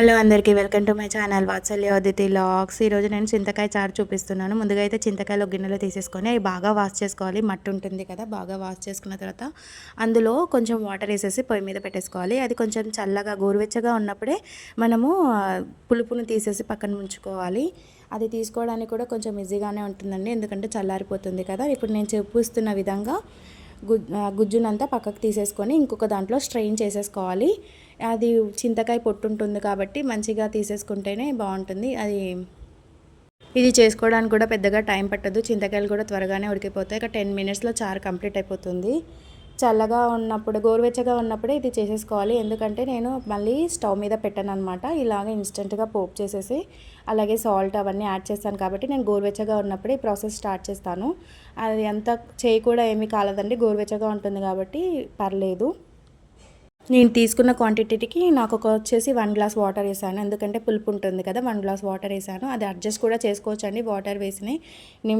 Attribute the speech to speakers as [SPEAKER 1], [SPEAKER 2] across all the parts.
[SPEAKER 1] Hello అందరికీ welcome to my channel Vatsalya Aditi logs. ఈరోజు నేను చింతకాయ చారు చూపిస్తున్నాను. ముందుగా అయితే చింతకాయలు గిన్నెలో తీసేసుకొని అవి బాగా వాష్ చేసుకోవాలి. మట్టి ఉంటుంది కదా బాగా వాష్ చేసుకున్న తర్వాత అందులో కొంచెం వాటర్ వేసేసి పొయ్యి మీద పెట్టేసుకోవాలి. అది కొంచెం చల్లగా గోరువెచ్చగా ఉన్నప్పుడే మనము పులుపును తీసేసి పక్కన ఉంచుకోవాలి అది తీసుకోవడానికి కూడా కొంచెం ఈజీగానే ఉంటుందండి. ఎందుకంటే చల్లారిపోతుంది కదా. ఇప్పుడు నేను చూపిస్తున్న విధంగా గుజ్ గుజ్జునంతా పక్కకు తీసేసుకొని ఇంకొక దాంట్లో స్ట్రెయిన్ చేసేసుకోవాలి. అది చింతకాయ పొట్టు ఉంటుంది కాబట్టి మంచిగా తీసేసుకుంటేనే బాగుంటుంది. అది ఇది చేసుకోవడానికి కూడా పెద్దగా టైం పట్టదు. చింతకాయలు కూడా త్వరగానే ఉడికిపోతాయి. ఒక టెన్ మినిట్స్లో చారు కంప్లీట్ అయిపోతుంది. చల్లగా ఉన్నప్పుడు గోరువెచ్చగా ఉన్నప్పుడే ఇది చేసేసుకోవాలి. ఎందుకంటే నేను మళ్ళీ స్టవ్ మీద పెట్టాను అనమాట ఇలాగ ఇన్స్టెంట్గా పోపు చేసేసి అలాగే సాల్ట్ అవన్నీ యాడ్ చేస్తాను కాబట్టి నేను గోరువెచ్చగా ఉన్నప్పుడే ఈ ప్రాసెస్ స్టార్ట్ చేస్తాను. అది అంత చేయి కూడా ఏమీ కాలదండి. గోరువెచ్చగా ఉంటుంది కాబట్టి పర్లేదు. నేను తీసుకున్న క్వాంటిటీకి నాకు ఒక వచ్చేసి వన్ గ్లాస్ వాటర్ వేసాను. ఎందుకంటే పులుపు ఉంటుంది కదా వన్ గ్లాస్ వాటర్ వేసాను. అది అడ్జస్ట్ కూడా చేసుకోవచ్చు అండి వాటర్ వేసినాయి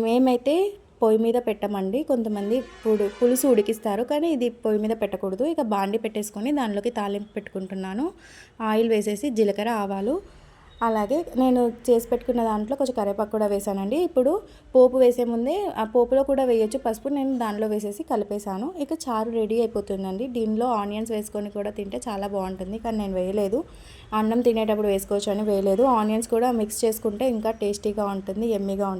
[SPEAKER 1] మేమైతే పొయ్యి మీద పెట్టమండి. కొంతమంది పుడు పులుసు ఉడికిస్తారు. కానీ ఇది పొయ్యి మీద పెట్టకూడదు. ఇక బాండి పెట్టేసుకొని దానిలోకి తాలింపు పెట్టుకుంటున్నాను. ఆయిల్ వేసేసి జీలకర్ర ఆవాలు అలాగే నేను చేసి పెట్టుకున్న దాంట్లో కొంచెం కరివేపాకు కూడా వేసానండి. ఇప్పుడు పోపు వేసే ముందే ఆ పోపులో కూడా వేయొచ్చు పసుపు నేను దానిలో వేసేసి కలిపేశాను. ఇక చారు రెడీ అయిపోతుందండి. దీనిలో ఆనియన్స్ వేసుకొని కూడా తింటే చాలా బాగుంటుంది కానీ నేను వేయలేదు. అన్నం తినేటప్పుడు వేసుకోవచ్చు అని వేయలేదు. ఆనియన్స్ కూడా మిక్స్ చేసుకుంటే ఇంకా టేస్టీగా ఉంటుంది ఎమ్మీగా ఉంటుంది.